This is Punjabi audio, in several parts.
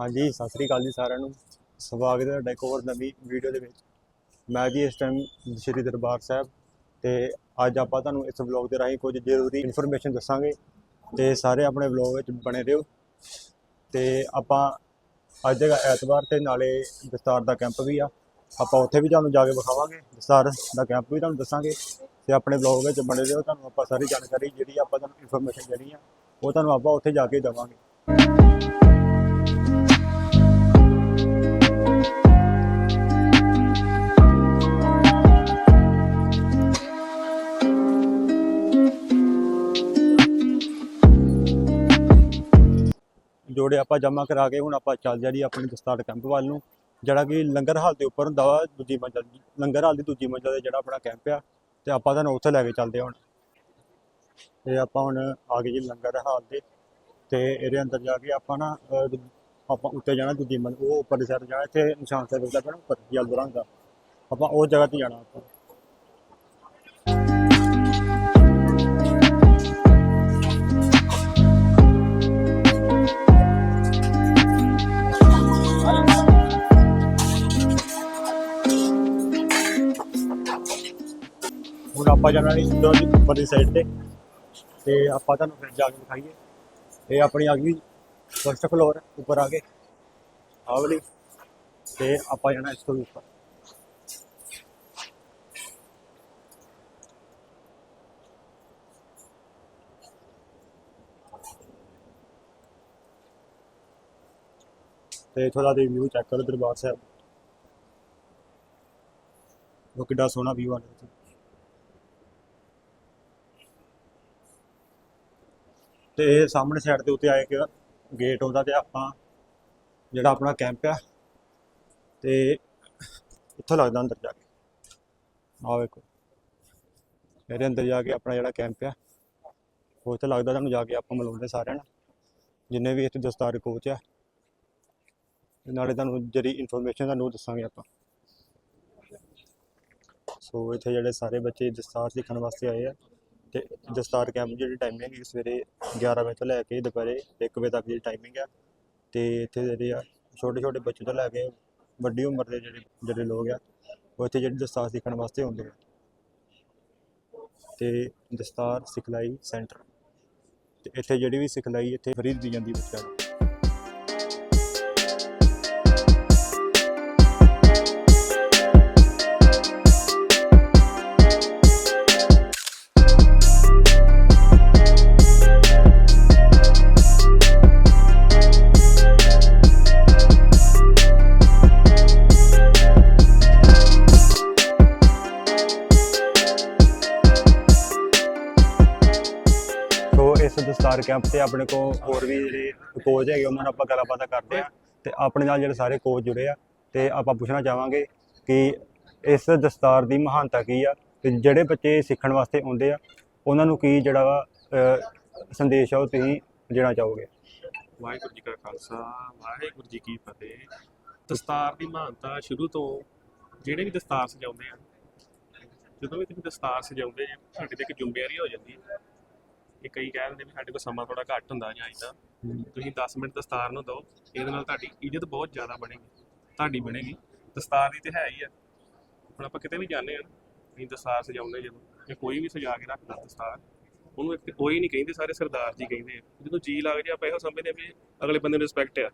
ਹਾਂਜੀ, ਸਤਿ ਸ੍ਰੀ ਅਕਾਲ ਜੀ ਸਾਰਿਆਂ ਨੂੰ। ਸਵਾਗਤ ਹੈ ਤੁਹਾਡਾ ਇੱਕ ਹੋਰ ਨਵੀਂ ਵੀਡੀਓ ਦੇ ਵਿੱਚ। ਮੈਂ ਜੀ ਇਸ ਟਾਈਮ ਸ਼੍ਰੀ ਦਰਬਾਰ ਸਾਹਿਬ ਤੇ ਅੱਜ ਆਪਾਂ ਤੁਹਾਨੂੰ ਇਸ ਵਲੌਗ ਦੇ ਰਾਹੀਂ ਕੁਝ ਜ਼ਰੂਰੀ ਇਨਫੋਰਮੇਸ਼ਨ ਦੱਸਾਂਗੇ ਤੇ ਸਾਰੇ ਆਪਣੇ ਵਲੌਗ ਵਿੱਚ ਬਣੇ ਰਹੋ। ਤੇ ਆਪਾਂ ਅੱਜ ਹੈਗਾ ਐਤਵਾਰ ਤੇ ਨਾਲੇ ਦਸਤਾਰ ਦਾ ਕੈਂਪ ਵੀ ਆ। ਆਪਾਂ ਉੱਥੇ ਵੀ ਤੁਹਾਨੂੰ ਜਾ ਕੇ ਵਿਖਾਵਾਂਗੇ। ਦਸਤਾਰ ਦਾ ਕੈਂਪ ਵੀ ਤੁਹਾਨੂੰ ਦੱਸਾਂਗੇ ਤੇ ਆਪਣੇ ਵਲੌਗ ਵਿੱਚ ਬਣੇ ਰਹੋ। ਤੁਹਾਨੂੰ ਆਪਾਂ ਸਾਰੀ ਜਾਣਕਾਰੀ ਜਿਹੜੀ ਆਪਾਂ ਤੁਹਾਨੂੰ ਇਨਫੋਰਮੇਸ਼ਨ ਦੇਣੀ ਆ, ਉਹ ਤੁਹਾਨੂੰ ਆਪਾਂ ਉੱਥੇ ਜਾ ਕੇ ਦੇਵਾਂਗੇ। ਜੋੜੇ ਆਪਾਂ ਜਮ੍ਹਾਂ ਕਰਾ ਕੇ ਹੁਣ ਆਪਾਂ ਚੱਲ ਜਾਰੀ ਆਪਣੇ ਦਸਤਾਰ ਕੈਂਪ ਵੱਲ ਨੂੰ, ਜਿਹੜਾ ਕਿ ਲੰਗਰ ਹਾਲ ਦੇ ਉੱਪਰ ਹੁੰਦਾ ਵਾ, ਦੂਜੀ ਮੰਜ਼ਲ ਲੰਗਰ ਹਾਲ ਦੀ ਦੂਜੀ ਮੰਜ਼ਲ ਤੇ ਜਿਹੜਾ ਆਪਣਾ ਕੈਂਪ ਆ, ਤੇ ਆਪਾਂ ਤੁਹਾਨੂੰ ਉੱਥੇ ਲੈ ਕੇ ਚੱਲਦੇ ਹਾਂ ਹੁਣ। ਤੇ ਆਪਾਂ ਹੁਣ ਆ ਗਏ ਜੀ ਲੰਗਰ ਹਾਲ ਦੇ, ਤੇ ਇਹਦੇ ਅੰਦਰ ਜਾ ਕੇ ਆਪਾਂ ਨਾ ਆਪਾਂ ਉੱਤੇ ਜਾਣਾ ਦੂਜੀ ਮੰਜ਼ਲ, ਉਹ ਉੱਪਰ ਦੀ ਸਾਈਡ ਜਾਣਾ, ਇੱਥੇ ਨਿਸ਼ਾਨ ਸਾਹਿਬ ਦਾ ਪੈਣਾ ਉੱਪਰ ਯੈਲੋ ਰੰਗ ਆਪਾਂ ਉਹ ਜਗ੍ਹਾ ਤੇ ਜਾਣਾ ਆਪਾਂ। ਆਪਾਂ ਜਾਣਾ ਨਹੀਂ ਸਿੱਧਾ ਜੀ ਉੱਪਰ ਦੀ ਸਾਈਡ ਤੇ। ਤੇ ਆਪਾਂ ਤੁਹਾਨੂੰ ਫਿਰ ਜਾ ਕੇ ਦਿਖਾਈਏ। ਇਹ ਆਪਣੀ ਆ ਗਈ ਫਸਟ ਫਲੋਰ ਉੱਪਰ ਆ ਗਏ। ਆਹ ਤੇ ਆਪਾਂ ਜਾਣਾ ਇਸ ਤੋਂ ਉੱਪਰ। ਤੇ ਇੱਥੋਂ ਦਾ ਵਿਊ ਚੈੱਕ ਕਰੋ ਦਰਬਾਰ ਸਾਹਿਬ। ਉਹ ਕਿੱਡਾ ਸੋਹਣਾ ਵਿਊ ਆ ਇੱਥੇ। ਤੇ ਇਹ ਸਾਹਮਣੇ ਸਾਈਡ ਦੇ ਉੱਤੇ ਆਏ ਕਿ ਗੇਟ ਆਉਂਦਾ ਤੇ ਆਪਾਂ ਜਿਹੜਾ ਆਪਣਾ ਕੈਂਪ ਆ ਤੇ ਇੱਥੋਂ ਲੱਗਦਾ ਅੰਦਰ ਜਾ ਕੇ। ਆਹ ਵੇਖੋ। ਇਹਦੇ ਅੰਦਰ ਜਾ ਕੇ ਆਪਣਾ ਜਿਹੜਾ ਕੈਂਪ ਆ, ਉਹ ਇੱਥੇ ਲੱਗਦਾ ਤੁਹਾਨੂੰ ਜਾ ਕੇ ਆਪਾਂ ਮਿਲਾਉਂਦੇ ਸਾਰਿਆਂ ਨਾਲ। ਜਿੰਨੇ ਵੀ ਇੱਥੇ ਦਸਤਾਰ ਕੋਚ ਆ ਨਾਲੇ ਤੁਹਾਨੂੰ ਜਿਹੜੀ ਇਨਫੋਰਮੇਸ਼ਨ ਤੁਹਾਨੂੰ ਦੱਸਾਂਗੇ ਆਪਾਂ। ਸੋ ਇੱਥੇ ਜਿਹੜੇ ਸਾਰੇ ਬੱਚੇ ਦਸਤਾਰ ਸਿੱਖਣ ਵਾਸਤੇ ਆਏ ਆ ਤੇ ਦਸਤਾਰ ਕੈਂਪ ਜਿਹੜੀ ਟਾਈਮਿੰਗ ਹੈ ਸਵੇਰੇ 11 ਵਜੇ ਤੋਂ ਲੈ ਕੇ ਦੁਪਹਿਰੇ 1 ਵਜੇ ਤੱਕ ਦੀ ਟਾਈਮਿੰਗ ਆ, ਤੇ ਇੱਥੇ ਜਿਹੜੇ ਆ ਛੋਟੇ ਛੋਟੇ ਬੱਚੇ ਤੋਂ ਲੈ ਕੇ ਵੱਡੀ ਉਮਰ ਦੇ ਜਿਹੜੇ ਜਿਹੜੇ ਲੋਕ ਆ, ਉਹ ਇੱਥੇ ਜਿਹੜੀ ਦਸਤਾਰ ਸਿੱਖਣ ਵਾਸਤੇ ਆਉਂਦੇ ਆ। ਤੇ ਦਸਤਾਰ ਸਿਖਲਾਈ ਸੈਂਟਰ, ਤੇ ਇੱਥੇ ਜਿਹੜੀ ਵੀ ਸਿਖਲਾਈ ਇੱਥੇ ਫਰੀ ਦਿੱਤੀ ਜਾਂਦੀ ਬੱਚਿਆਂ ਨੂੰ। ਤੇ ਆਪਣੇ ਕੋਲ ਹੋਰ ਵੀ ਜਿਹੜੇ ਕੋਚ ਹੈਗੇ, ਉਹਨਾਂ ਨਾਲ ਆਪਾਂ ਗੱਲਬਾਤ ਕਰਦੇ ਆ ਤੇ ਆਪਣੇ ਨਾਲ ਜਿਹੜੇ ਸਾਰੇ ਕੋਚ ਜੁੜੇ ਆ ਤੇ ਆਪਾਂ ਪੁੱਛਣਾ ਚਾਹਾਂਗੇ ਕਿ ਇਸ ਦਸਤਾਰ ਦੀ ਮਹਾਨਤਾ ਕੀ ਆ ਤੇ ਜਿਹੜੇ ਬੱਚੇ ਸਿੱਖਣ ਵਾਸਤੇ ਆਉਂਦੇ ਆ, ਉਹਨਾਂ ਨੂੰ ਕੀ ਜਿਹੜਾ ਵਾ ਸੰਦੇਸ਼ ਆ ਉਹ ਤੁਸੀਂ ਦੇਣਾ ਚਾਹੋਗੇ? ਵਾਹਿਗੁਰੂ ਜੀ ਕਾ ਖਾਲਸਾ, ਵਾਹਿਗੁਰੂ ਜੀ ਕੀ ਫਤਿਹ। ਦਸਤਾਰ ਦੀ ਮਹਾਨਤਾ ਸ਼ੁਰੂ ਤੋਂ ਜਿਹੜੇ ਵੀ ਦਸਤਾਰ ਸਜਾਉਂਦੇ ਆ, ਜਦੋਂ ਵੀ ਤੁਸੀਂ ਦਸਤਾਰ ਸਜਾਉਂਦੇ ਆ ਸਾਡੇ ਤੇ ਇੱਕ ਜ਼ਿੰਮੇਵਾਰੀ ਹੋ ਜਾਂਦੀ ਹੈ ਇਹ ਕਈ ਕਹਿ ਦਿੰਦੇ ਵੀ ਸਾਡੇ ਕੋਲ ਸਮਾਂ ਥੋੜਾ ਘੱਟ ਹੁੰਦਾ ਜਾਂ ਇਦਾਂ ਤੁਸੀਂ 10 ਮਿੰਟ ਦਸਤਾਰ ਨੂੰ ਦਿਓ, ਇਹਦੇ ਨਾਲ ਤੁਹਾਡੀ ਇੱਜ਼ਤ ਬਹੁਤ ਜ਼ਿਆਦਾ ਬਣੇਗੀ, ਤੁਹਾਡੀ ਬਣੇਗੀ। ਦਸਤਾਰ ਦੀ ਤੇ ਹੈ ਹੀ ਆ। ਹੁਣ ਆਪਾਂ ਕਿਤੇ ਵੀ ਜਾਂਦੇ ਆ ਨਾ ਦਸਤਾਰ ਸਜਾਉਂਦੇ ਜਦੋਂ, ਜੇ ਕੋਈ ਵੀ ਸਜਾ ਕੇ ਰੱਖਦਾ ਦਸਤਾਰ, ਉਹਨੂੰ ਇੱਕ ਕੋਈ ਨਹੀਂ ਕਹਿੰਦੇ, ਸਾਰੇ ਸਰਦਾਰ ਜੀ ਕਹਿੰਦੇ ਆ। ਜਦੋਂ ਜੀ ਲੱਗ ਜੇ, ਆਪਾਂ ਇਹੋ ਸਮਝਦੇ ਆ ਵੀ ਅਗਲੇ ਬੰਦੇ ਨੂੰ ਰਿਸਪੈਕਟ ਆ।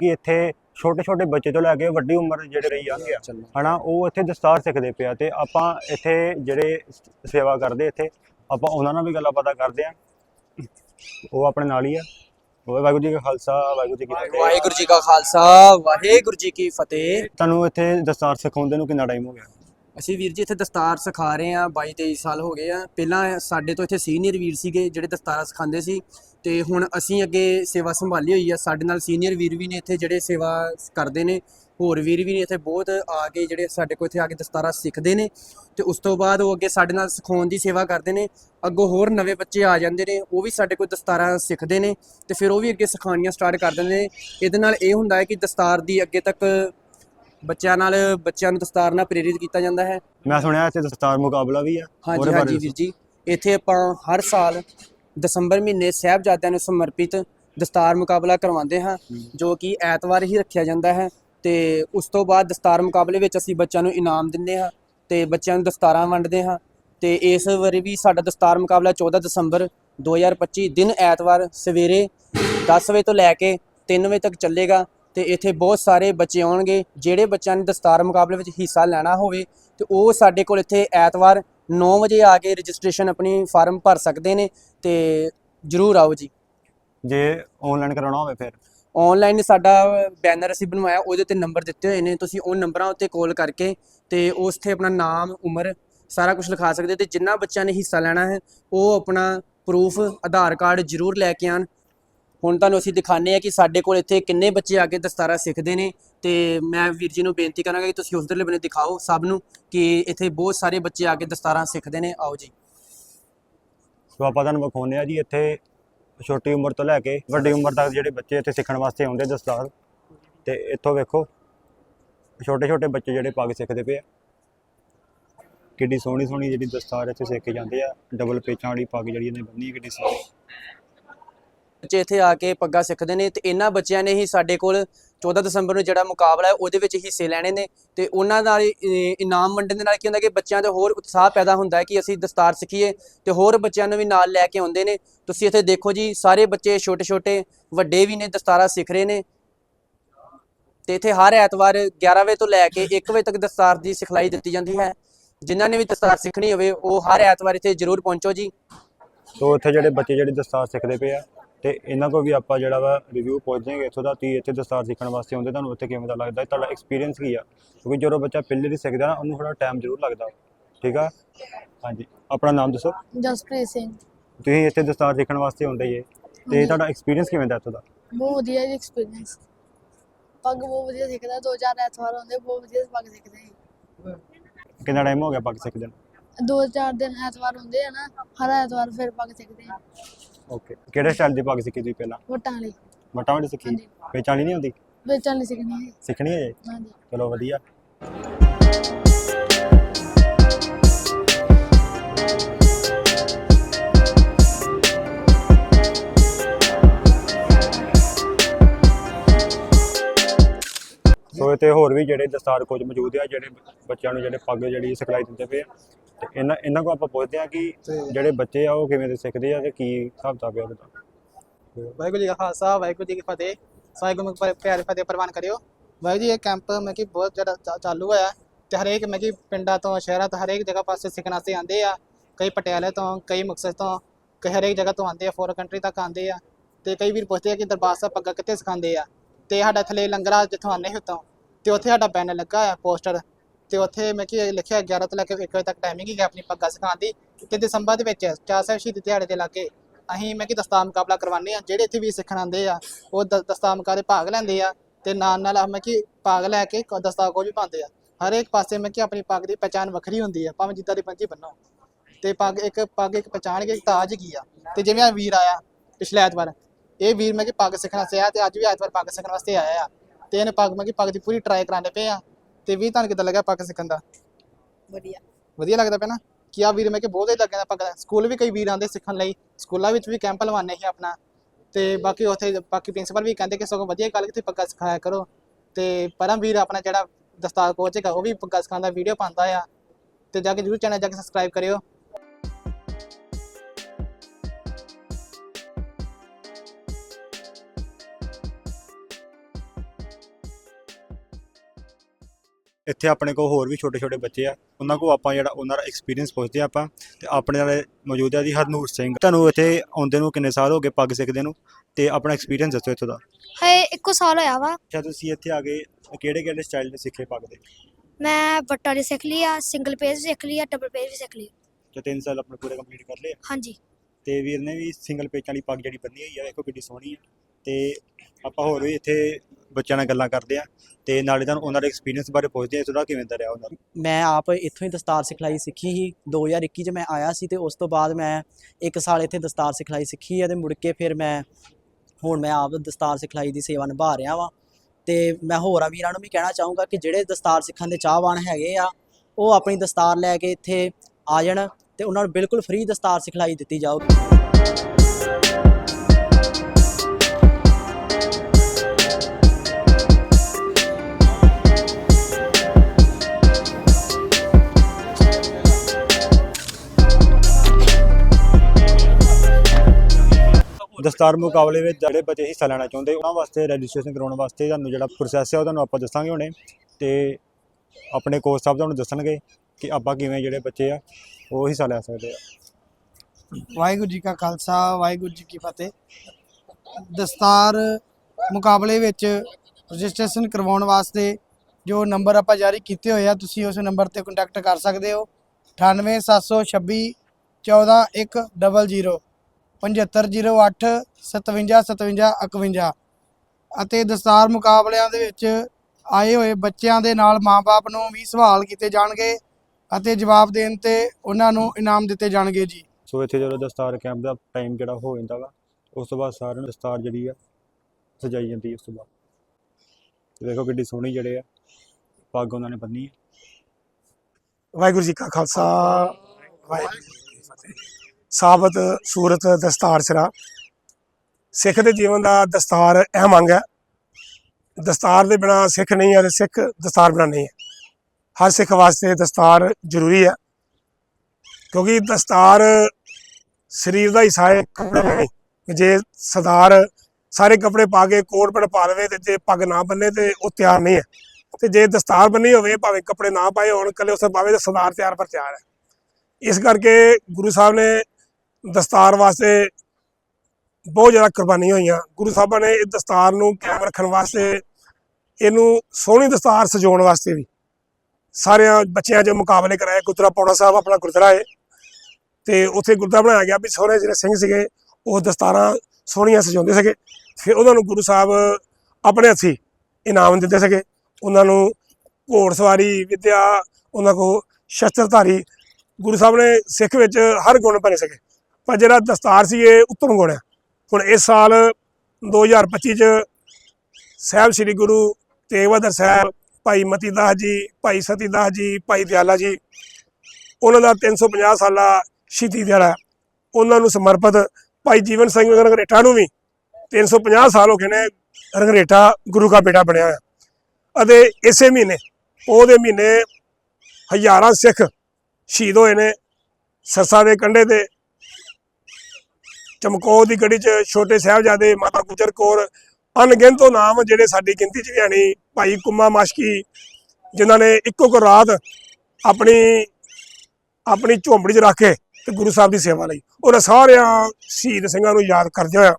ਕਿ ਇੱਥੇ ਛੋਟੇ ਛੋਟੇ ਬੱਚੇ ਤੋਂ ਲੈ ਕੇ ਵੱਡੀ ਉਮਰ ਜਿਹੜੇ ਰਹੀ ਜਾਂਦੇ ਆ ਹਨਾ ਉਹ ਇੱਥੇ ਦਸਤਾਰ ਸਿੱਖਦੇ ਪਿਆ ਤੇ ਆਪਾਂ ਇੱਥੇ ਜਿਹੜੇ ਸੇਵਾ ਕਰਦੇ ਇੱਥੇ ਆਪਾਂ ਉਹਨਾਂ ਨਾਲ ਵੀ ਗੱਲਾਂ ਪਤਾ ਕਰਦੇ ਆ। ਉਹ ਆਪਣੇ ਨਾਲ ਹੀ ਆ। ਵਾਹਿਗੁਰੂ ਜੀ ਕਾ ਖਾਲਸਾ ਵਾਹਿਗੁਰੂ ਜੀ ਕੀ ਫਤਿਹ। ਵਾਹਿਗੁਰੂ ਜੀ ਕਾ ਖਾਲਸਾ ਵਾਹਿਗੁਰੂ ਜੀ ਕੀ ਫਤਿਹ। ਤੁਹਾਨੂੰ ਇੱਥੇ ਦਸਤਾਰ ਸਿਖਾਉਂਦੇ ਨੂੰ ਕਿੰਨਾ ਟਾਈਮ ਹੋ ਗਿਆ? ਅਸੀਂ ਵੀਰ ਜੀ ਇੱਥੇ ਦਸਤਾਰ ਸਿਖਾ ਰਹੇ ਆ 22 23 ਸਾਲ ਹੋ ਗਏ ਆ। ਪਹਿਲਾਂ ਸਾਡੇ ਤੋਂ ਇੱਥੇ ਸੀਨੀਅਰ ਵੀਰ ਸੀਗੇ ਜਿਹੜੇ ਦਸਤਾਰਾਂ ਸਿਖਾਉਂਦੇ ਸੀ। ਤੇ ਹੁਣ ਅਸੀਂ ਅੱਗੇ ਸੇਵਾ ਸੰਭਾਲੀ ਹੋਈ ਆ। ਸਾਡੇ ਨਾਲ ਸੀਨੀਅਰ ਵੀਰ ਵੀ ਨੇ ਇੱਥੇ ਜਿਹੜੇ ਸੇਵਾ ਕਰਦੇ ਨੇ ਹੋਰ ਵੀਰ ਵੀ ਨੇ ਇੱਥੇ ਬਹੁਤ ਆ ਕੇ ਜਿਹੜੇ ਸਾਡੇ ਕੋਲ ਇੱਥੇ ਆ ਕੇ ਦਸਤਾਰਾਂ ਸਿੱਖਦੇ ਨੇ ਤੇ ਉਸ ਤੋਂ ਬਾਅਦ ਉਹ ਅੱਗੇ ਸਾਡੇ ਨਾਲ ਸਿਖਾਉਣ ਦੀ ਸੇਵਾ ਕਰਦੇ ਨੇ। ਅੱਗੋਂ ਹੋਰ ਨਵੇਂ ਬੱਚੇ ਆ ਜਾਂਦੇ ਨੇ ਉਹ ਵੀ ਸਾਡੇ ਕੋਲ ਦਸਤਾਰਾਂ ਸਿੱਖਦੇ ਨੇ ਤੇ ਫਿਰ ਉਹ ਵੀ ਅੱਗੇ ਸਿਖਾਉਣੀਆਂ ਸਟਾਰਟ ਕਰ ਦਿੰਦੇ ਨੇ। ਇਹਦੇ ਨਾਲ ਇਹ ਹੁੰਦਾ ਹੈ ਕਿ ਦਸਤਾਰ ਦੀ ਅੱਗੇ ਤੱਕ ਬੱਚਿਆਂ ਨਾਲ ਬੱਚਿਆਂ ਨੂੰ ਦਸਤਾਰ ਨਾਲ ਪ੍ਰੇਰਿਤ ਕੀਤਾ ਜਾਂਦਾ ਹੈ। ਮੈਂ ਸੁਣਿਆ ਇੱਥੇ ਦਸਤਾਰ ਮੁਕਾਬਲਾ ਵੀ ਆ ਹਾਂਜੀ ਹਾਂਜੀ ਵੀਰ ਜੀ ਇੱਥੇ ਆਪਾਂ ਹਰ ਸਾਲ ਦਸੰਬਰ ਮਹੀਨੇ ਸਾਹਿਬਜ਼ਾਦਿਆਂ ਨੂੰ ਸਮਰਪਿਤ ਦਸਤਾਰ ਮੁਕਾਬਲਾ ਕਰਵਾਉਂਦੇ ਹਾਂ ਜੋ ਕਿ ਐਤਵਾਰ ਹੀ ਰੱਖਿਆ ਜਾਂਦਾ ਹੈ ਤੇ ਉਸ ਤੋਂ ਬਾਅਦ ਦਸਤਾਰ ਮੁਕਾਬਲੇ ਵਿੱਚ ਅਸੀਂ ਬੱਚਿਆਂ ਨੂੰ ਇਨਾਮ ਦਿੰਦੇ ਹਾਂ ਤੇ ਬੱਚਿਆਂ ਨੂੰ ਦਸਤਾਰਾਂ ਵੰਡਦੇ ਹਾਂ ਤੇ ਇਸ ਵਾਰੀ ਵੀ ਸਾਡਾ ਦਸਤਾਰ ਮੁਕਾਬਲਾ 14 ਦਸੰਬਰ 2025 ਦਿਨ ਐਤਵਾਰ ਸਵੇਰੇ 10 ਵਜੇ ਤੋਂ ਲੈ ਕੇ 3 ਵਜੇ ਤੱਕ ਚੱਲੇਗਾ ਤੇ ਇੱਥੇ ਬਹੁਤ ਸਾਰੇ ਬੱਚੇ ਆਉਣਗੇ ਜਿਹੜੇ ਬੱਚਿਆਂ ਨੇ ਦਸਤਾਰ ਮੁਕਾਬਲੇ ਵਿੱਚ ਹਿੱਸਾ ਲੈਣਾ ਹੋਵੇ ਤੇ ਉਹ ਸਾਡੇ ਕੋਲ ਇੱਥੇ ਐਤਵਾਰ 9 ਵਜੇ ਆ ਕੇ ਰਜਿਸਟ੍ਰੇਸ਼ਨ ਆਪਣੀ ਫਾਰਮ ਭਰ ਸਕਦੇ ਨੇ ਤੇ ਜਰੂਰ ਆਓ ਜੀ। ਜੇ ਆਨਲਾਈਨ ਕਰਾਉਣਾ ਹੋਵੇ ਫਿਰ। ਆਨਲਾਈਨ ਸਾਡਾ ਬੈਨਰ ਅਸੀਂ ਬਣਵਾਇਆ ਉਹਦੇ ਤੇ ਨੰਬਰ ਦਿੱਤੇ ਹੋਏ ਨੇ। ਤੁਸੀਂ ਉਹ ਨੰਬਰਾਂ ਉੱਤੇ ਕਾਲ ਕਰਕੇ ਤੇ ਉਸ ਤੇ ਆਪਣਾ ਨਾਮ ਉਮਰ ਸਾਰਾ ਕੁਝ ਲਿਖਾ ਸਕਦੇ ਤੇ ਜਿੰਨਾ ਬੱਚਿਆਂ ਨੇ ਹਿੱਸਾ ਲੈਣਾ ਹੈ ਉਹ ਆਪਣਾ ਪ੍ਰੂਫ ਆਧਾਰ ਕਾਰਡ ਜ਼ਰੂਰ ਲੈ ਕੇ ਆਣ ਹੁਣ ਤੁਹਾਨੂੰ ਅਸੀਂ ਦਿਖਾਣੇ ਆ ਕਿ ਸਾਡੇ ਕੋਲ ਇੱਥੇ ਕਿੰਨੇ ਬੱਚੇ ਆ ਕੇ ਦਸਤਾਰਾ ਸਿੱਖਦੇ ਨੇ ਤੇ ਮੈਂ ਵੀਰ ਜੀ ਨੂੰ ਬੇਨਤੀ ਕਰਾਂਗਾ ਕਿ ਤੁਸੀਂ ਉਧਰਲੇ ਬੰਨੇ ਦਿਖਾਓ ਸਭ ਨੂੰ ਕਿ ਇੱਥੇ ਬਹੁਤ ਸਾਰੇ ਬੱਚੇ ਆ ਕੇ ਦਸਤਾਰਾਂ ਸਿੱਖਦੇ ਨੇ। ਆਓ ਜੀ। ਸੋ ਆਪਾਂ ਤੁਹਾਨੂੰ ਵਿਖਾਉਂਦੇ ਆ ਜੀ ਇੱਥੇ ਛੋਟੀ ਉਮਰ ਤੋਂ ਲੈ ਕੇ ਵੱਡੀ ਉਮਰ ਤੱਕ ਜਿਹੜੇ ਬੱਚੇ ਇੱਥੇ ਸਿੱਖਣ ਵਾਸਤੇ ਆਉਂਦੇ ਦਸਤਾਰ। ਤੇ ਇੱਥੋਂ ਵੇਖੋ, ਛੋਟੇ ਛੋਟੇ ਬੱਚੇ ਜਿਹੜੇ ਪੱਗ ਸਿੱਖਦੇ ਪਏ ਆ। ਕਿੱਡੀ ਸੋਹਣੀ ਸੋਹਣੀ ਜਿਹੜੀ ਦਸਤਾਰ ਇੱਥੇ ਸਿੱਖ ਕੇ ਜਾਂਦੇ ਆ। ਡਬਲ ਪੇਚਾਂ ਵਾਲੀ ਪੱਗ ਜਿਹੜੀ ਇਹਨੇ ਬੰਨੀ ਕਿੱਡੀ ਸੋਹਣੀ। ਬੱਚੇ ਇੱਥੇ ਆ ਕੇ ਪੱਗਾਂ ਸਿੱਖਦੇ ਨੇ ਤੇ ਇਹਨਾਂ ਬੱਚਿਆਂ ਨੇ ਹੀ ਸਾਡੇ ਕੋਲ 14 ਦਸੰਬਰ ਨੂੰ ਜਿਹੜਾ ਮੁਕਾਬਲਾ ਹੈ, ਉਹਦੇ ਵਿੱਚ ਹਿੱਸੇ ਲੈਣੇ ਨੇ ਤੇ ਉਹਨਾਂ ਨਾਲ ਇਨਾਮ ਵੰਡਣ ਦੇ ਨਾਲ ਕੀ ਹੁੰਦਾ ਕਿ ਬੱਚਿਆਂ ਦੇ ਹੋਰ ਉਤਸ਼ਾਹ ਪੈਦਾ ਹੁੰਦਾ ਹੈ ਕਿ ਅਸੀਂ ਦਸਤਾਰ ਸਿੱਖੀਏ ਤੇ ਹੋਰ ਬੱਚਿਆਂ ਨੂੰ ਵੀ ਨਾਲ ਲੈ ਕੇ ਆਉਂਦੇ ਨੇ। ਤੁਸੀਂ ਇੱਥੇ ਦੇਖੋ ਜੀ, ਸਾਰੇ ਬੱਚੇ ਛੋਟੇ ਛੋਟੇ ਵੱਡੇ ਵੀ ਨੇ, ਦਸਤਾਰਾਂ ਸਿੱਖ ਰਹੇ ਨੇ। ਤੇ ਇੱਥੇ ਹਰ ਐਤਵਾਰ 11 ਵਜੇ ਤੋਂ ਲੈ ਕੇ 1 ਵਜੇ ਤੱਕ ਦਸਤਾਰ ਦੀ ਸਿਖਲਾਈ ਦਿੱਤੀ ਜਾਂਦੀ ਹੈ। ਜਿਨ੍ਹਾਂ ਨੇ ਵੀ ਦਸਤਾਰ ਸਿੱਖਣੀ ਹੋਵੇ, ਉਹ ਹਰ ਐਤਵਾਰ ਇੱਥੇ ਜ਼ਰੂਰ ਪਹੁੰਚੋ ਜੀ। ਸੋ ਇੱਥੇ ਜਿਹੜੇ ਬੱਚੇ ਜਿਹੜੇ ਦਸਤਾਰ ਸਿੱਖਦੇ ਪਏ ਆ ਤੇ ਇਹਨਾਂ ਕੋਲ ਵੀ ਆਪਾਂ ਜਿਹੜਾ ਵਾ ਰਿਵਿਊ ਪੁੱਛਦੇ ਇੱਥੋਂ ਦਾ ਤੁਸੀਂ ਇੱਥੇ ਦਸਤਾਰ ਸਿੱਖਣ ਵਾਸਤੇ ਆਉਂਦੇ ਤੁਹਾਨੂੰ ਉੱਥੇ ਕਿਵੇਂ ਦਾ ਲੱਗਦਾ ਤੁਹਾਡਾ ਐਕਸਪੀਰੀਅੰਸ ਕੀ ਆ? ਕਿਉਂਕਿ ਜਦੋਂ ਬੱਚਾ ਪਹਿਲੇ ਦੀ ਸਿੱਖਦਾ ਨਾ ਉਹਨੂੰ ਥੋੜਾ ਟਾਈਮ ਜ਼ਰੂਰ ਲੱਗਦਾ। ਠੀਕ ਆ? ਹਾਂਜੀ। ਆਪਣਾ ਨਾਮ ਦੱਸੋ। ਜਸਪ੍ਰੀਤ ਸਿੰਘ। ਤੁਸੀਂ ਇੱਥੇ ਦਸਤਾਰ ਸਿੱਖਣ ਵਾਸਤੇ ਆਉਂਦੇ ਜੇ ਤੇ। ਤੁਹਾਡਾ ਐਕਸਪੀਰੀਅੰਸ ਕਿਵੇਂ ਦਾ ਇੱਥੋਂ ਦਾ? ਬਹੁਤ ਵਧੀਆ ਜੀ ਐਕਸਪੀਰੀਅੰਸ ਪੱਗ ਬਹੁਤ ਵਧੀਆ ਸਿੱਖਦਾ ਦੋ ਚਾਰ ਐਤਵਾਰ ਹੁੰਦੇ ਬਹੁਤ ਵਧੀਆ ਪੱਗ ਸਿੱਖਦੇ ਜੀ। ਕਿੰਨਾ ਟਾਈਮ ਹੋ ਗਿਆ ਪੱਗ ਸਿੱਖਦੇ ਨੂੰ? ਦੋ ਚਾਰ ਦਿਨ ਐਤਵਾਰ ਹੁੰਦੇ ਆ ਨਾ ਹਰ ਐਤਵਾਰ ਫਿਰ ਪੱਗ ਸਿੱਖਦੇ ਆ। ਓਕੇ ਕਿਹੜੇ ਸਟਾਈਲ ਦੀ ਪੱਗ ਸਿੱਖੀ ਤੁਸੀਂ ਪਹਿਲਾਂ? ਵਟਾਂ ਵਾਲੀ। ਮਟਾ ਵਾਲੀ ਸਿੱਖੀ? ਹਾਂਜੀ। ਨਹੀਂ ਆਉਂਦੀ? ਵੇਚਣ ਲਈ ਸਿੱਖਣੀ ਹੈ। ਸਿੱਖਣੀ ਹੈ ਜੇ? ਹਾਂਜੀ। ਚਲੋ ਵਧੀਆ। ਸੋ ਇੱਥੇ ਹੋਰ ਵੀ ਜਿਹੜੇ ਦਸਤਾਰ ਕੋਚ ਮੌਜੂਦ ਆ ਜਿਹੜੇ ਬੱਚਿਆਂ ਨੂੰ ਜਿਹੜੇ ਪੱਗ ਜਿਹੜੀ ਸਿਖਲਾਈ ਦਿੰਦੇ ਪਏ ਆ। ਤੇ ਇਹਨਾਂ ਇਹਨਾਂ ਕੋਲ ਆਪਾਂ ਪੁੱਛਦੇ ਆ ਕਿ ਜਿਹੜੇ ਬੱਚੇ ਆ ਉਹ ਕਿਵੇਂ ਦੇ ਸਿੱਖਦੇ ਆ ਤੇ ਕੀ ਹਿਸਾਬ ਕਿਤਾਬ ਹੈ ਉਹਦਾ? ਵਾਹਿਗੁਰੂ ਜੀ ਕਾ ਖਾਲਸਾ ਵਾਹਿਗੁਰੂ ਜੀ ਕੀ ਫਤਿਹ। ਨੂੰ ਪ- ਪਿਆਰੇ ਫਤਿਹ ਪ੍ਰਵਾਨ ਕਰਿਓ। ਵਾਹਿਗੁਰੂ ਜੀ ਇਹ ਕੈਂਪ ਮੈਂ ਕਿ ਬਹੁਤ ਜ਼ਿਆਦਾ ਚਾਲੂ ਹੋਇਆ ਤੇ ਹਰੇਕ ਮੈਂ ਕਿ ਪਿੰਡਾਂ ਤੋਂ ਸ਼ਹਿਰਾਂ ਤੋਂ ਹਰੇਕ ਜਗ੍ਹਾ ਪਾਸੇ ਸਿੱਖਣ ਵਾਸਤੇ ਆਉਂਦੇ ਆ। ਕਈ ਪਟਿਆਲੇ ਤੋਂ ਕਈ ਮੁਕਤਸਰ ਤੋਂ ਕਈ ਹਰੇਕ ਜਗ੍ਹਾ ਤੋਂ ਆਉਂਦੇ ਆ ਫੋਰਨ ਕੰਟਰੀ ਤੱਕ ਆਉਂਦੇ ਆ। ਤੇ ਕਈ ਵੀਰ ਪੁੱਛਦੇ ਆ ਕਿ ਦਰਬਾਰ ਸਾਹਿਬ ਪੱਗਾਂ ਕਿੱਥੇ ਸਿਖਾਉਂਦੇ ਆ? ਤੇ ਸਾਡਾ ਥੱਲੇ ਲੰਗਰਾ ਜਿੱਥੋਂ ਆਨੇ ਉੱਤੋਂ। ਤੇ ਉੱਥੇ ਸਾਡਾ ਬੈਨਰ ਲੱਗਾ ਆ ਪੋਸਟਰ। ਤੇ ਉੱਥੇ ਮੈਂ ਕਿ ਲਿਖਿਆ 11 ਤੋਂ ਲੈ ਕੇ 1 ਵਜੇ ਤੱਕ ਟਾਈਮਿੰਗ ਹੀ ਹੈ ਆਪਣੀ ਪੱਗਾਂ ਸਿਖਾਉਣ ਦੀ। ਤੇ ਦਸੰਬਰ ਦੇ ਵਿੱਚ ਚਾਰ ਸਾਹਿਬ ਸ਼ਹੀਦੀ ਦਿਹਾੜੇ ਦੇ ਲਾਗੇ ਅਸੀਂ ਮੈਂ ਕਿ ਦਸਤਾਰ ਮੁਕਾਬਲਾ ਕਰਵਾਉਂਦੇ ਆ ਜਿਹੜੇ ਇੱਥੇ ਵੀ ਸਿੱਖਣ ਆਉਂਦੇ ਆ, ਉਹ ਦ- ਦਸਤਾਰ ਮੁਕਾਬਲੇ ਭਾਗ ਲੈਂਦੇ ਆ ਤੇ ਨਾਲ ਨਾਲ ਮੈਂ ਕਿ ਭਾਗ ਲੈ ਕੇ ਕ- ਦਸਤਾਰ ਕੋਲ ਵੀ ਪਾਉਂਦੇ ਆ। ਹਰ ਇੱਕ ਪਾਸੇ ਮੈਂ ਕਿ ਆਪਣੀ ਪੱਗ ਦੀ ਪਛਾਣ ਵੱਖਰੀ ਹੁੰਦੀ ਆ, ਭਾਵੇਂ ਜਿੱਦਾਂ ਦੀ ਪੰਜੀ ਬੰਨੋ। ਤੇ ਪੱਗ ਇੱਕ ਪੱਗ ਇੱਕ ਪਛਾਣ ਕੇ ਤਾਜ ਕੀ ਆ। ਤੇ ਜਿਵੇਂ ਆ ਵੀਰ ਆਇਆ ਪਿਛਲੇ ਐਤਵਾਰ, ਇਹ ਵੀਰ ਮੈਂ ਕਿ ਪੱਗ ਸਿੱਖਣ ਵਾਸਤੇ ਆਇਆ ਤੇ ਅੱਜ ਵੀ ਐਤਵਾਰ ਪੱਗ ਸਿੱਖਣ ਵਾਸਤੇ ਆਇਆ ਆ। ਤੇ ਇਹਨੇ ਪੱਗ ਮੈਂ ਕਿ ਪੱਗ ਦੀ ਪੂਰੀ ਟਰਾਈ ਕਰਾਉਂਦੇ ਪਏ ਆ। ਤੇ ਵੀ ਤੁਹਾਨੂੰ ਕਿੱਦਾਂ ਲੱਗਾ ਪੱਗ ਸਿੱਖਣ ਦਾ? ਵਧੀਆ। ਵਧੀਆ ਲੱਗਦਾ ਪਿਆ ਨਾ? ਕਿ ਆ ਵੀਰ ਮੈਂ ਕਿ ਬਹੁਤ ਹੀ ਲੱਗਦਾ ਪੱਗ ਦਾ ਸਕੂਲ ਵੀ ਕਈ ਵੀਰ ਆਉਂਦੇ ਸਿੱਖਣ ਲਈ। ਸਕੂਲਾਂ ਵਿੱਚ ਵੀ ਕੈਂਪ ਲਵਾਉਂਦੇ ਸੀ ਆਪਣਾ। ਤੇ ਬਾਕੀ ਉੱਥੇ ਬਾਕੀ ਪ੍ਰਿੰਸੀਪਲ ਵੀ ਕਹਿੰਦੇ ਕਿ ਸਗੋਂ ਵਧੀਆ ਗੱਲ ਕਿ ਤੁਸੀਂ ਪੱਗਾ ਸਿਖਾਇਆ ਕਰੋ। ਤੇ ਪਰਮਵੀਰ ਆਪਣਾ ਜਿਹੜਾ ਦਸਤਾਰ ਕੋਚ ਹੈਗਾ ਉਹ ਵੀ ਪੱਗਾ ਸਿਖਾਉਂਦਾ ਵੀਡੀਓ ਪਾਉਂਦਾ ਆ। ਤੇ ਜਾ ਕੇ ਜਰੂਰ ਚੈਨਲ ਜਾ ਕੇ ਸਬਸਕ੍ਰਾਈਬ ਕਰਿਓ। ਇੱਥੇ ਆਪਣੇ ਕੋਲ ਹੋਰ ਵੀ ਛੋਟੇ ਛੋਟੇ ਬੱਚੇ ਆ ਉਹਨਾਂ ਕੋਲ ਆਪਾਂ ਜਿਹੜਾ ਉਹਨਾਂ ਦਾ ਐਕਸਪੀਰੀਅੰਸ ਪੁੱਛਦੇ ਆ ਆਪਾਂ ਤੇ ਆਪਣੇ ਨਾਲ ਮੌਜੂਦ ਆ ਜੀ ਹਰਨੂਰ ਸਿੰਘ। ਤੁਹਾਨੂੰ ਇੱਥੇ ਆਉਂਦੇ ਨੂੰ ਕਿੰਨੇ ਸਾਲ ਹੋ ਗਏ ਪੱਗ ਸਿੱਖਦੇ ਨੂੰ ਤੇ ਆਪਣਾ ਐਕਸਪੀਰੀਅੰਸ ਦੱਸੋ ਇੱਥੋਂ ਦਾ। ਹਏ ਇੱਕੋ ਸਾਲ ਹੋਇਆ ਵਾ। ਅੱਛਾ ਤੁਸੀਂ ਇੱਥੇ ਆ ਕੇ ਕਿਹੜੇ ਕਿਹੜੇ ਸਟਾਈਲ ਦੇ ਸਿੱਖੇ ਪੱਗ ਦੇ? ਮੈਂ ਵੱਟਾਂ ਦੀ ਸਿੱਖ ਲਈ ਆ ਸਿੰਗਲ ਪੇਜ ਸਿੱਖ ਲਈ ਆ ਡਬਲ ਪੇਜ ਵੀ ਸਿੱਖ ਲਈ। ਤੇ ਤਿੰਨ ਸਾਲ ਆਪਣੇ ਪੂਰੇ ਕੰਪਲੀਟ ਕਰ ਲਏ। ਹਾਂਜੀ। ਤੇ ਵੀਰ ਨੇ ਵੀ ਸਿੰਗਲ ਪੇਚਾਂ ਵਾਲੀ ਪੱਗ ਜਿਹੜੀ ਬੰਨੀ ਹੋਈ ਆ ਵੇਖੋ ਕਿੰਨੀ ਸੋਹਣੀ ਆ। ਤੇ ਆਪਾਂ ਹੋਰ ਵੀ ਇੱਥੇ ਬੱਚਿਆਂ ਨਾਲ ਗੱਲਾਂ ਕਰਦੇ ਆ ਤੇ ਨਾਲੇ ਤੁਹਾਨੂੰ ਉਹਨਾਂ ਦੇ ਐਕਸਪੀਰੀਅੰਸ ਬਾਰੇ ਪੁੱਛਦੇ ਆ ਥੋੜਾ ਕਿਵੇਂ ਦਾ ਰਿਹਾ ਉਹਨਾਂ ਦਾ? ਮੈਂ ਆਪ ਇੱਥੋਂ ਹੀ ਦਸਤਾਰ ਸਿਖਲਾਈ ਸਿੱਖੀ ਸੀ 2021 ਚ ਮੈਂ ਆਇਆ ਸੀ ਤੇ ਉਸ ਤੋਂ ਬਾਅਦ ਮੈਂ ਇੱਕ ਸਾਲ ਇੱਥੇ ਦਸਤਾਰ ਸਿਖਲਾਈ ਸਿੱਖੀ ਹੈ ਤੇ ਮੁੜ ਕੇ ਫਿਰ ਮੈਂ ਹੁਣ ਮੈਂ ਆਪ ਦਸਤਾਰ ਸਿਖਲਾਈ ਦੀ ਸੇਵਾ ਨਿਭਾ ਰਿਹਾ ਵਾਂ ਤੇ ਮੈਂ ਹੋਰਾਂ ਵੀਰਾਂ ਨੂੰ ਵੀ ਕਹਿਣਾ ਚਾਹੂੰਗਾ ਕਿ ਜਿਹੜੇ ਦਸਤਾਰ ਸਿੱਖਣ ਦੇ ਚਾਹਵਾਨ ਹੈਗੇ ਆ, ਉਹ ਆਪਣੀ ਦਸਤਾਰ ਲੈ ਕੇ ਇੱਥੇ ਆ ਜਾਣ ਤੇ ਉਹਨਾਂ ਨੂੰ ਬਿਲਕੁਲ ਫ੍ਰੀ ਦਸਤਾਰ ਸਿਖਲਾਈ ਦਿੱਤੀ ਜਾਊਗੀ ਦਸਤਾਰ ਮੁਕਾਬਲੇ ਵਿੱਚ ਜਿਹੜੇ ਬੱਚੇ ਹਿੱਸਾ ਲੈਣਾ ਚਾਹੁੰਦੇ, ਉਹਨਾਂ ਵਾਸਤੇ ਰਜਿਸਟ੍ਰੇਸ਼ਨ ਕਰਾਉਣ ਵਾਸਤੇ ਤੁਹਾਨੂੰ ਜਿਹੜਾ ਪ੍ਰੋਸੈਸ ਹੈ, ਉਹ ਤੁਹਾਨੂੰ ਆਪਾਂ ਦੱਸਾਂਗੇ ਹੁਣੇ ਤੇ ਆਪਣੇ ਕੋਚ ਸਾਹਿਬ ਤੁਹਾਨੂੰ ਦੱਸਣਗੇ ਕਿ ਆਪਾਂ ਕਿਵੇਂ ਜਿਹੜੇ ਬੱਚੇ ਆ, ਉਹ ਹਿੱਸਾ ਲੈ ਸਕਦੇ ਆ। ਵਾਹਿਗੁਰੂ ਜੀ ਕਾ ਖਾਲਸਾ, ਵਾਹਿਗੁਰੂ ਜੀ ਕੀ ਫਤਿਹ। ਦਸਤਾਰ ਮੁਕਾਬਲੇ ਵਿੱਚ ਰਜਿਸਟ੍ਰੇਸ਼ਨ ਕਰਵਾਉਣ ਵਾਸਤੇ ਜੋ ਨੰਬਰ ਆਪਾਂ ਜਾਰੀ ਕੀਤੇ ਹੋਏ ਆ, ਤੁਸੀਂ ਉਸ ਨੰਬਰ ਤੇ ਕੰਟੈਕਟ ਕਰ ਸਕਦੇ ਹੋ। 98726 14100 7508 57 57 51 ਅਤੇ ਦਸਤਾਰ ਮੁਕਾਬਲਿਆਂ ਦੇ ਵਿੱਚ ਆਏ ਹੋਏ ਬੱਚਿਆਂ ਦੇ ਨਾਲ ਮਾਪੇ ਨੂੰ ਵੀ ਸਵਾਲ ਕੀਤੇ ਜਾਣਗੇ ਅਤੇ ਜਵਾਬ ਦੇਣ ਤੇ ਉਹਨਾਂ ਨੂੰ ਇਨਾਮ ਦਿੱਤੇ ਜਾਣਗੇ ਜੀ। ਸੋ ਇੱਥੇ ਜਦੋਂ ਦਸਤਾਰ ਕੈਂਪ ਦਾ ਟਾਈਮ ਜਿਹੜਾ ਹੋ ਜਾਂਦਾ ਵਾ ਉਸ ਤੋਂ ਬਾਅਦ ਸਾਰਿਆਂ ਨੂੰ ਦਸਤਾਰ ਜਿਹੜੀ ਆ ਸਜਾਈ ਜਾਂਦੀ ਉਸ ਤੋਂ ਬਾਅਦ। ਤੇ ਦੇਖੋ ਕਿੱਡੀ ਸੋਹਣੀ ਜਿਹੜੇ ਆ ਪੱਗ ਉਹਨਾਂ ਨੇ ਬੰਨੀ ਹੈ ਵਾਹਿਗੁਰੂ ਜੀ ਕਾ ਖਾਲਸਾ। ਵਾਹਿਗੁਰੂ ਸਾਬਤ ਸੂਰਤ ਦਸਤਾਰ ਸਰਾ। ਸਿੱਖ ਦੇ ਜੀਵਨ ਦਾ ਦਸਤਾਰ ਅਹਿਮ ਅੰਗ ਹੈ। ਦਸਤਾਰ ਦੇ ਬਿਨਾ ਸਿੱਖ ਨਹੀਂ ਹੈ ਤੇ ਸਿੱਖ ਦਸਤਾਰ ਬਿਨਾ ਨਹੀਂ ਹੈ। ਹਰ ਸਿੱਖ ਵਾਸਤੇ ਦਸਤਾਰ ਜ਼ਰੂਰੀ ਹੈ। ਕਿਉਂਕਿ ਦਸਤਾਰ ਸਰੀਰ ਦਾ ਹਿੱਸਾ ਹੈ, ਕੱਪੜਾ ਨਹੀਂ। ਜੇ ਸਰਦਾਰ ਸਾਰੇ ਕੱਪੜੇ ਪਾ ਕੇ ਕੋਟ ਪੈਂਟ ਪਾ ਲਵੇ ਤੇ ਜੇ ਪੱਗ ਨਾ ਬੰਨੇ ਤੇ ਉਹ ਤਿਆਰ ਨਹੀਂ ਹੈ। ਤੇ ਜੇ ਦਸਤਾਰ ਬੰਨੀ ਹੋਵੇ, ਭਾਵੇਂ ਕੱਪੜੇ ਨਾ ਪਾਏ ਹੋਣ ਕੱਲੇ ਉਸ ਪਾਵੇ ਤੇ ਸਰਦਾਰ ਤਿਆਰ ਪਰ ਤਿਆਰ ਹੈ। ਇਸ ਕਰਕੇ ਗੁਰੂ ਸਾਹਿਬ ਨੇ ਦਸਤਾਰ ਵਾਸਤੇ ਬਹੁਤ ਜ਼ਿਆਦਾ ਕੁਰਬਾਨੀਆਂ ਹੋਈਆਂ। ਗੁਰੂ ਸਾਹਿਬਾਂ ਨੇ ਇਹ ਦਸਤਾਰ ਨੂੰ ਕਾਇਮ ਰੱਖਣ ਵਾਸਤੇ, ਇਹਨੂੰ ਸੋਹਣੀ ਦਸਤਾਰ ਸਜਾਉਣ ਵਾਸਤੇ ਵੀ ਸਾਰਿਆਂ ਬੱਚਿਆਂ 'ਚ ਮੁਕਾਬਲੇ ਕਰਾਏ। ਗੁਰਦੁਆਰਾ ਪੌੜਾ ਸਾਹਿਬ ਆਪਣਾ ਗੁਰਦੁਆਰਾ ਹੈ ਤੇ ਉੱਥੇ ਗੁਰਦੁਆਰਾ ਬਣਾਇਆ ਗਿਆ ਵੀ ਸੋਹਣੇ ਜਿਹੜੇ ਸਿੰਘ ਸੀਗੇ, ਉਹ ਦਸਤਾਰਾਂ ਸੋਹਣੀਆਂ ਸਜਾਉਂਦੇ ਸੀਗੇ। ਫਿਰ ਉਹਨਾਂ ਨੂੰ ਗੁਰੂ ਸਾਹਿਬ ਆਪਣੇ ਹੱਥੀ ਇਨਾਮ ਦਿੰਦੇ ਸੀਗੇ। ਉਹਨਾਂ ਨੂੰ ਘੋੜ ਸਵਾਰੀ, ਵਿਦਿਆ, ਉਹਨਾਂ ਕੋ ਸ਼ਸਤਰਧਾਰੀ ਗੁਰੂ ਸਾਹਿਬ ਨੇ ਸਿੱਖ ਵਿੱਚ ਹਰ ਗੁਣ ਭਰੇ ਸੀਗੇ। ਪਰ ਜਿਹੜਾ ਦਸਤਾਰ ਸੀ ਇਹ ਉੱਤਮ ਗੁਣ ਹੈ ਹੁਣ ਇਸ ਸਾਲ 2025 ਚ ਸਾਹਿਬ ਸ੍ਰੀ ਗੁਰੂ ਤੇਗ ਬਹਾਦਰ ਸਾਹਿਬ, ਭਾਈ ਮਤੀ ਦਾਸ ਜੀ, ਭਾਈ ਸਤੀ ਦਾਸ ਜੀ, ਭਾਈ ਦਿਆਲਾ ਜੀ, ਉਹਨਾਂ ਦਾ 350 ਸਾਲਾ ਸ਼ਹੀਦੀ ਦਿਹਾੜਾ, ਉਹਨਾਂ ਨੂੰ ਸਮਰਪਿਤ ਭਾਈ ਜੀਵਨ ਸਿੰਘ ਰੰਗਰੇਟਾ ਨੂੰ ਵੀ 350 ਸਾਲ ਹੋ ਗਏ ਨੇ ਰੰਗਰੇਟਾ ਗੁਰੂ ਦਾ ਬੇਟਾ ਬਣਿਆ ਹੋਇਆ। ਅਤੇ ਇਸੇ ਮਹੀਨੇ, ਉਹਦੇ ਮਹੀਨੇ ਹਜ਼ਾਰਾਂ ਸਿੱਖ ਸ਼ਹੀਦ ਹੋਏ ਨੇ ਸਰਸਾ ਦੇ ਕੰਢੇ ਤੇ ਚਮਕੌਰ ਦੀ ਗੜੀ 'ਚ ਛੋਟੇ ਸਾਹਿਬਜ਼ਾਦੇ ਮਾਤਾ ਗੁਜਰ ਕੌਰ, ਅਣਗਿਣਤੋ ਨਾਮ ਜਿਹੜੇ ਸਾਡੀ ਗਿਣਤੀ 'ਚ ਵੀ ਆਣੀ ਭਾਈ ਕੁੰਮਾ ਮਾਸ਼ਕੀ, ਜਿਨ੍ਹਾਂ ਨੇ ਇੱਕੋ ਇੱਕ ਰਾਤ ਆਪਣੀ ਆਪਣੀ ਝੋਂਪੜੀ 'ਚ ਰੱਖ ਕੇ ਤੇ ਗੁਰੂ ਸਾਹਿਬ ਦੀ ਸੇਵਾ ਲਈ। ਉਹਨਾਂ ਸਾਰਿਆਂ ਸ਼ਹੀਦ ਸਿੰਘਾਂ ਨੂੰ ਯਾਦ ਕਰਦੇ ਹੋਇਆ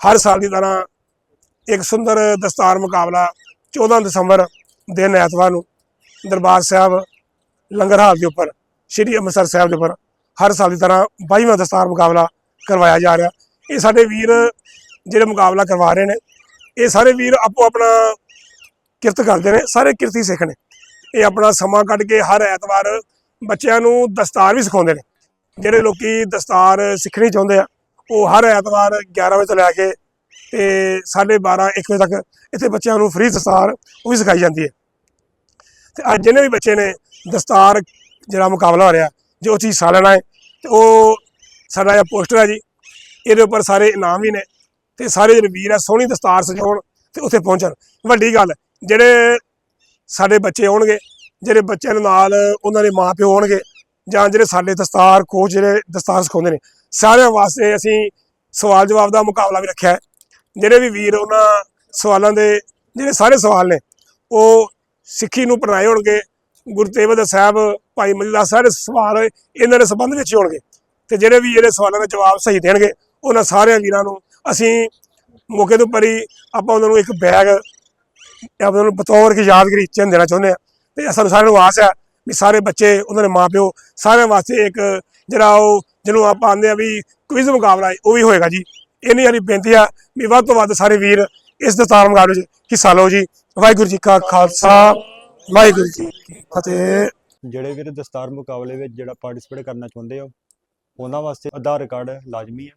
ਹਰ ਸਾਲ ਦੀ ਤਰ੍ਹਾਂ ਇੱਕ ਸੁੰਦਰ ਦਸਤਾਰ ਮੁਕਾਬਲਾ 14 ਦਸੰਬਰ ਦਿਨ ਐਤਵਾਰ ਨੂੰ ਦਰਬਾਰ ਸਾਹਿਬ ਲੰਗਰ ਹਾਲ ਦੇ ਉੱਪਰ, ਸ਼੍ਰੀ ਅੰਮ੍ਰਿਤਸਰ ਸਾਹਿਬ ਦੇ ਉੱਪਰ ਹਰ ਸਾਲ ਦੀ ਤਰ੍ਹਾਂ 22ਵਾਂ ਦਸਤਾਰ ਮੁਕਾਬਲਾ ਕਰਵਾਇਆ ਜਾ ਰਿਹਾ। ਇਹ ਸਾਡੇ ਵੀਰ ਜਿਹੜੇ ਮੁਕਾਬਲਾ ਕਰਵਾ ਰਹੇ ਨੇ, ਇਹ ਸਾਰੇ ਵੀਰ ਆਪੋ ਆਪਣਾ ਕਿਰਤ ਕਰਦੇ ਨੇ, ਸਾਰੇ ਕਿਰਤੀ ਸਿੱਖ ਨੇ। ਇਹ ਆਪਣਾ ਸਮਾਂ ਕੱਢ ਕੇ ਹਰ ਐਤਵਾਰ ਬੱਚਿਆਂ ਨੂੰ ਦਸਤਾਰ ਵੀ ਸਿਖਾਉਂਦੇ ਨੇ। ਜਿਹੜੇ ਲੋਕੀ ਦਸਤਾਰ ਸਿੱਖਣੀ ਚਾਹੁੰਦੇ ਆ, ਉਹ ਹਰ ਐਤਵਾਰ 11 ਵਜੇ ਤੋਂ ਲੈ ਕੇ ਤੇ 12:30 1 ਵਜੇ ਤੱਕ ਇੱਥੇ ਬੱਚਿਆਂ ਨੂੰ ਫ੍ਰੀ ਦਸਤਾਰ ਉਹ ਵੀ ਸਿਖਾਈ ਜਾਂਦੀ ਹੈ। ਤੇ ਅੱਜ ਜਿਹਨੇ ਵੀ ਬੱਚੇ ਨੇ, ਦਸਤਾਰ ਜਿਹੜਾ ਮੁਕਾਬਲਾ ਹੋ ਰਿਹਾ, ਜੇ ਉਹ 'ਚ ਹਿੱਸਾ ਲੈਣਾ ਹੈ, ਤੇ ਉਹ ਸਾਡਾ ਇਹ ਪੋਸਟਰ ਹੈ ਜੀ, ਇਹਦੇ ਉੱਪਰ ਸਾਰੇ ਇਨਾਮ ਵੀ ਨੇ ਤੇ ਸਾਰੇ ਜਿਹੜੇ ਵੀਰ ਆ, ਸੋਹਣੀ ਦਸਤਾਰ ਸਜਾਉਣ ਤੇ ਉੱਥੇ ਪਹੁੰਚਣ। ਵੱਡੀ ਗੱਲ, ਜਿਹੜੇ ਸਾਡੇ ਬੱਚੇ ਆਉਣਗੇ, ਜਿਹੜੇ ਬੱਚਿਆਂ ਦੇ ਨਾਲ ਉਹਨਾਂ ਦੇ ਮਾਪਿਓ ਹੋਣਗੇ ਜਾਂ ਜਿਹੜੇ ਸਾਡੇ ਦਸਤਾਰ ਕੋਚ ਜਿਹੜੇ ਦਸਤਾਰ ਸਿਖਾਉਂਦੇ ਨੇ, ਸਾਰਿਆਂ ਵਾਸਤੇ ਅਸੀਂ ਸਵਾਲ ਜਵਾਬ ਦਾ ਮੁਕਾਬਲਾ ਵੀ ਰੱਖਿਆ ਹੈ। ਜਿਹੜੇ ਵੀ ਵੀਰ ਉਹਨਾਂ ਸਵਾਲਾਂ ਦੇ, ਜਿਹੜੇ ਸਾਰੇ ਸਵਾਲ ਨੇ, ਉਹ ਸਿੱਖੀ ਨੂੰ ਪੜ੍ਹਾਏ ਹੋਣਗੇ। ਗੁਰੂ ਤੇਗ ਬਹਾਦਰ ਸਾਹਿਬ, ਭਾਈ ਮਜੀਦਾ ਸਾਰੇ ਸਵਾਲ ਇਹਨਾਂ ਦੇ ਸੰਬੰਧ ਵਿੱਚ ਹੀ ਹੋਣਗੇ। ਤੇ ਜਿਹੜੇ ਵੀ ਜਿਹੜੇ ਸਵਾਲਾਂ ਦਾ ਜਵਾਬ ਸਹੀ ਦੇਣਗੇ ਉਹਨਾਂ ਸਾਰਿਆਂ ਵੀਰਾਂ ਨੂੰ ਅਸੀਂ ਮੌਕੇ ਦੇ ਉੱਪਰ ਹੀ ਆਪਾਂ ਉਹਨਾਂ ਨੂੰ ਇੱਕ ਬੈਗ ਆਪਾਂ ਨੂੰ ਬਤੌਰ ਕਿ ਯਾਦਗਾਰੀ ਚਿੰਨ੍ਹ ਦੇਣਾ ਚਾਹੁੰਦੇ ਆ ਤੇ ਸਾਨੂੰ ਸਾਰਿਆਂ ਨੂੰ ਆਸ ਹੈ ਵੀ ਸਾਰੇ ਬੱਚੇ ਉਹਨਾਂ ਦੇ ਮਾਪਿਓ ਸਾਰਿਆਂ ਵਾਸਤੇ ਇੱਕ ਜਿਹੜਾ ਉਹ ਜਿਹਨੂੰ ਆਪਾਂ ਆਂਦੇ ਆ ਵੀ ਕੁਇਜ਼ ਮੁਕਾਬਲਾ ਹੈ, ਉਹ ਵੀ ਹੋਏਗਾ ਜੀ। ਇੰਨੀ ਸਾਡੀ ਬੇਨਤੀ ਆ ਵੀ ਵੱਧ ਤੋਂ ਵੱਧ ਸਾਰੇ ਵੀਰ ਇਸ ਦਸਤਾਰ ਮੁਕਾਬਲੇ 'ਚ ਹਿੱਸਾ ਲਓ ਜੀ। ਵਾਹਿਗੁਰੂ ਜੀ ਕਾ ਖਾਲਸਾ ਵਾਹਿਗੁਰੂ ਜੀ ਕੀ ਫਤਿਹ। ਜਿਹੜੇ ਵੀਰ ਦਸਤਾਰ ਮੁਕਾਬਲੇ ਵਿੱਚ ਜਿਹੜਾ ਪਾਰਟਿਸਿਪੇਟ ਕਰਨਾ ਚਾਹੁੰਦੇ ਹੋ ਉਹਨਾਂ ਵਾਸਤੇ ਆਧਾਰ ਕਾਰਡ ਲਾਜ਼ਮੀ ਹੈ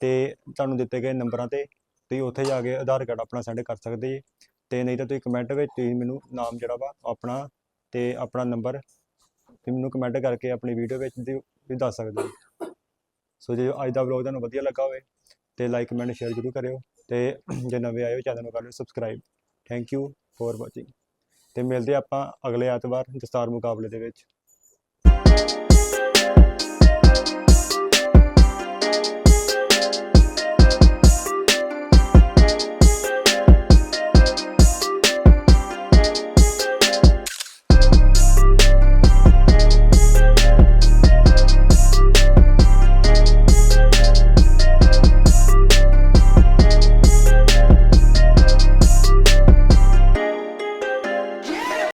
ਤੇ ਤੁਹਾਨੂੰ ਦਿੱਤੇ ਗਏ ਨੰਬਰਾਂ ਤੇ ਤੁਸੀਂ ਉੱਥੇ ਜਾ ਕੇ ਆਧਾਰ ਕਾਰਡ ਆਪਣਾ ਸੈਂਡ ਕਰ ਸਕਦੇ ਜੀ। ਤੇ ਨਹੀਂ ਤਾਂ ਤੁਸੀਂ ਕਮੈਂਟ ਵਿੱਚ ਤੁਸੀਂ ਮੈਨੂੰ ਨਾਮ ਜਿਹੜਾ ਵਾ ਆਪਣਾ ਤੇ ਆਪਣਾ ਨੰਬਰ ਤੇ ਮੈਨੂੰ ਕਮੈਂਟ ਕਰਕੇ ਆਪਣੀ ਵੀਡੀਓ ਵਿੱਚ ਵੀ ਦੱਸ ਸਕਦੇ ਹੋ ਸੋ ਜੇ ਅੱਜ ਦਾ ਵਲੌਗ ਤੁਹਾਨੂੰ ਵਧੀਆ ਲੱਗਾ ਹੋਵੇ ਤੇ ਲਾਈਕ ਕਮੈਂਟ ਸ਼ੇਅਰ ਜ਼ਰੂਰ ਕਰਿਓ ਤੇ ਜੇ ਨਵੇਂ ਆਏ ਹੋ ਚੈਨਲ ਨੂੰ ਕਰ ਲਿਓ subscribe thank you for watching ਤੇ ਮਿਲਦੇ ਆਪਾਂ ਅਗਲੇ ਐਤਵਾਰ ਦਸਤਾਰ ਮੁਕਾਬਲੇ ਦੇ ਵਿੱਚ।